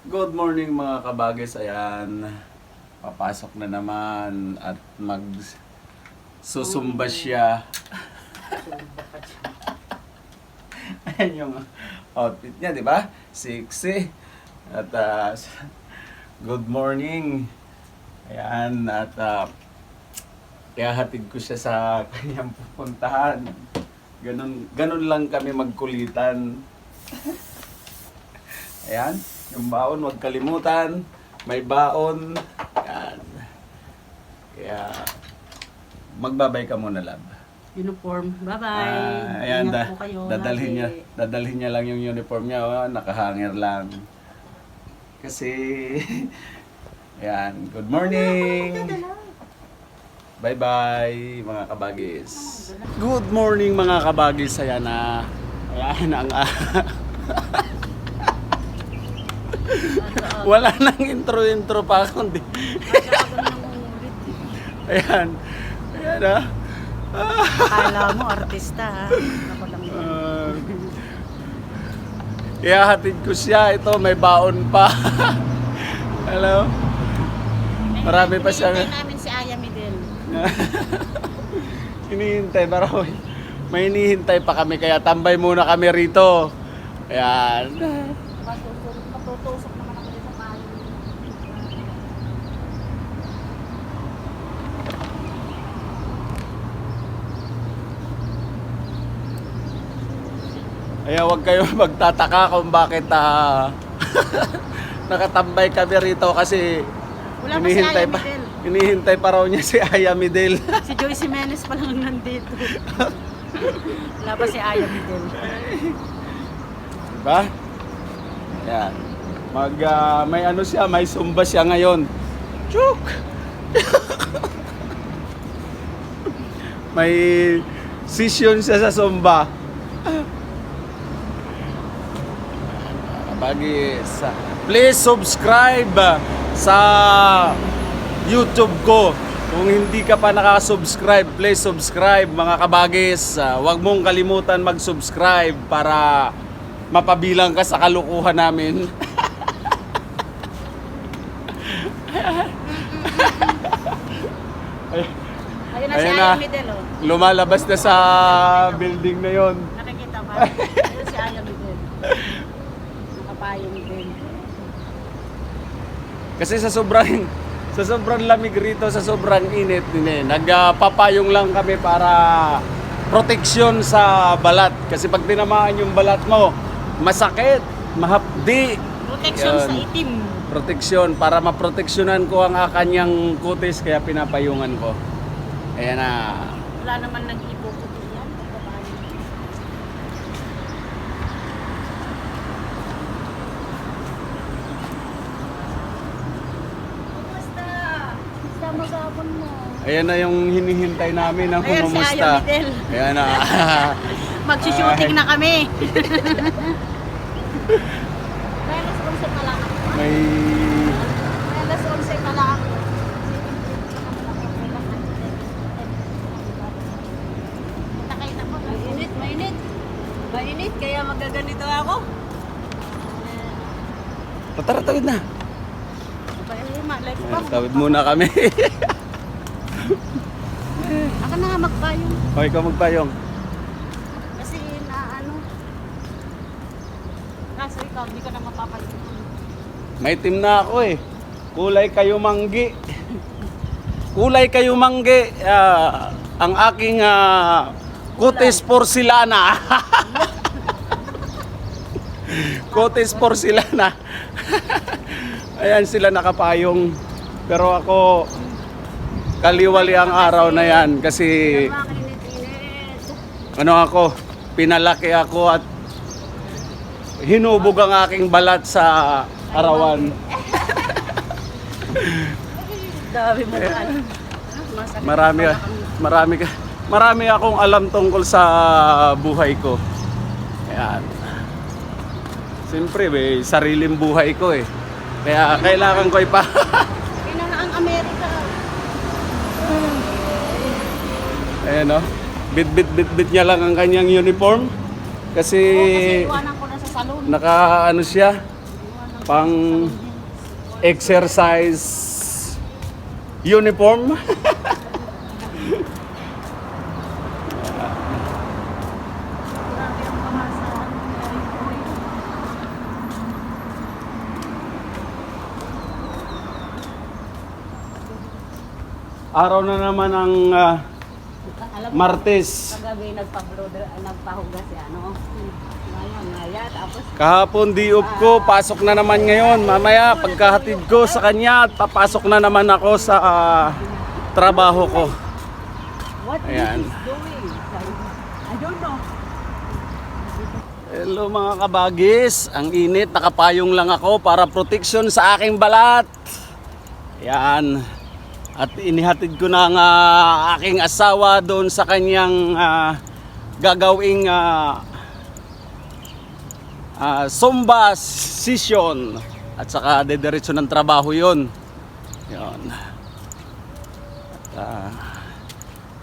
Good morning mga kabagis. Ayan. Papasok na naman at mag susumba siya. Ayan yung outfit niya, di ba? Sexy. At ah, good morning. Ayan. At ah, kaya hatid ko siya sa kanyang pupuntahan. Ganun, ganun lang kami magkulitan. Ayan, yung baon, huwag kalimutan. May baon. Ayan. Kaya, magbabay ka muna, lab. Uniform. Bye-bye. Ah, ayan, da, kayo. dadalhin lagi. niya, dadalhin niya lang yung uniform niya, oh, nakahanger lang. Kasi, ayan, good morning! Bye-bye, mga kabagis. Good morning, mga kabagis. Ayan na. Ayan ang... Wala nang intro-intro pa kundi. Ayan. Ayan ah. Akala mo, artista ha. Ako lang yun. Uh, Ihahatid ko siya. Ito, may baon pa. Hello? Marami pa siya. Hinihintay namin si Aya Midel. Hinihintay. Pero may hinihintay pa kami. Kaya tambay muna kami rito. Ayan. Matutusok, matutusok naman ako dito sa bahay. Kaya huwag kayo magtataka kung bakit ah, nakatambay kami rito kasi Wala pa si Aya pa, Midel. hinihintay pa raw niya si Aya Midel. Si Joyce Jimenez pa lang nandito. Wala pa si Aya Midel. Diba? Yan. Mag, ah, may ano siya, may sumba siya ngayon. Chuk! may session siya sa sumba. Bagis. Please subscribe sa YouTube ko. Kung hindi ka pa nakasubscribe, please subscribe mga kabagis. Ah, Huwag mong kalimutan mag-subscribe para mapabilang ka sa kalukuhan namin. Ay, Ayun na si Ayun Aya na. Midel oh. lumalabas na sa building na yon. Nakikita ba? Ayun si Aya Midel. Nakapayong din. Kasi sa sobrang sa sobrang lamig rito, sa sobrang init din eh, nagpapayong lang kami para proteksyon sa balat. Kasi pag tinamaan yung balat mo, masakit, mahapdi. Protection Yun. sa itim. Proteksyon para maproteksyonan ko ang kanyang kutis kaya pinapayungan ko. Ayan na. Wala naman nag-ipuputi yan. Babae. Kumusta? Kumusta magapon mo? Ayan na yung hinihintay namin ng Ayan si kumumusta. Aya Midel. Ayan na. Magsushooting Ay. na kami. May alas 11 pa lang ako. May May alas 11 pa lang ako. Nakita mo, mainit, mainit. Mainit, kaya magaganito ako. Tara, tawid na. Ay, malay ko. Ayan, tawid muna kami. Ako na nga magpayong. o, ikaw magpayong. Kasi na ano. Kaso ikaw, hindi ka na mapapayong. May team na ako eh. Kulay kayo manggi. Kulay kayo manggi. Ah, ang aking ah, kutis porcelana. kutis porcelana. Ayan sila nakapayong. Pero ako, kaliwali ang araw na yan kasi ano ako, pinalaki ako at hinubog ang aking balat sa arawan. Dami mo Marami, marami, ka- marami akong alam tungkol sa buhay ko. Ayan. Siyempre, may sariling buhay ko eh. Kaya kailangan ko ipa... Kaya na ang Amerika. Ayan o. Bit, bit, bit, bit niya lang ang kanyang uniform. Kasi Oo, kasi iwanan ko na sa salon. naka ano siya, pang exercise uniform. Grabe ang pamasa. Araw na naman ang ah, Alam mo, Martes. kagabi nagpa-brother, nagpahugas si ano. Ngayon, ngaya, tapos Kahapon di up ko, pasok na naman ngayon. Mamaya pagkahatid ko sa kanya, papasok na naman ako sa ah, trabaho ko. what Ayan. is doing? Sabi ko, I don't know. Hello mga kabagis, ang init, nakapayong lang ako para protection sa aking balat. Yan. At inihatid ko na ang ah, aking asawa doon sa kanyang ah, gagawing ah, ah, Zumba session. At saka dediretso ng trabaho yon. Yan. At, ah,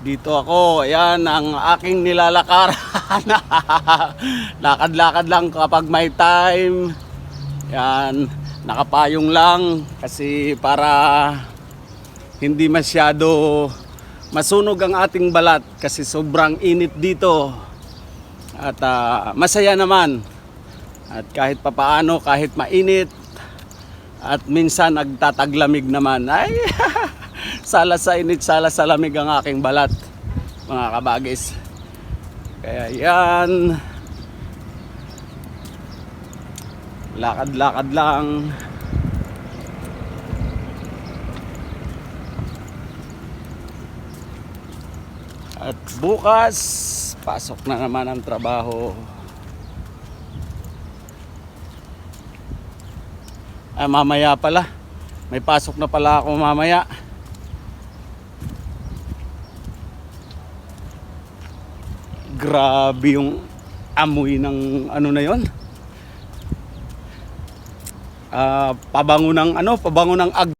dito ako, ayan ang aking nilalakaran. Lakad-lakad lang kapag may time. Yan, nakapayong lang kasi para hindi masyado masunog ang ating balat kasi sobrang init dito. At ah, masaya naman. At kahit papaano, kahit mainit, at minsan nagtataglamig naman. Ay, sala sa init, sala sa lamig ang aking balat, mga kabagis. Kaya yan. Lakad-lakad lang. At bukas, pasok na naman ang trabaho. Ah, mamaya pala. May pasok na pala ako mamaya. Grabe yung amoy ng ano na yon. Ah, pabango ng ano, pabango ng ag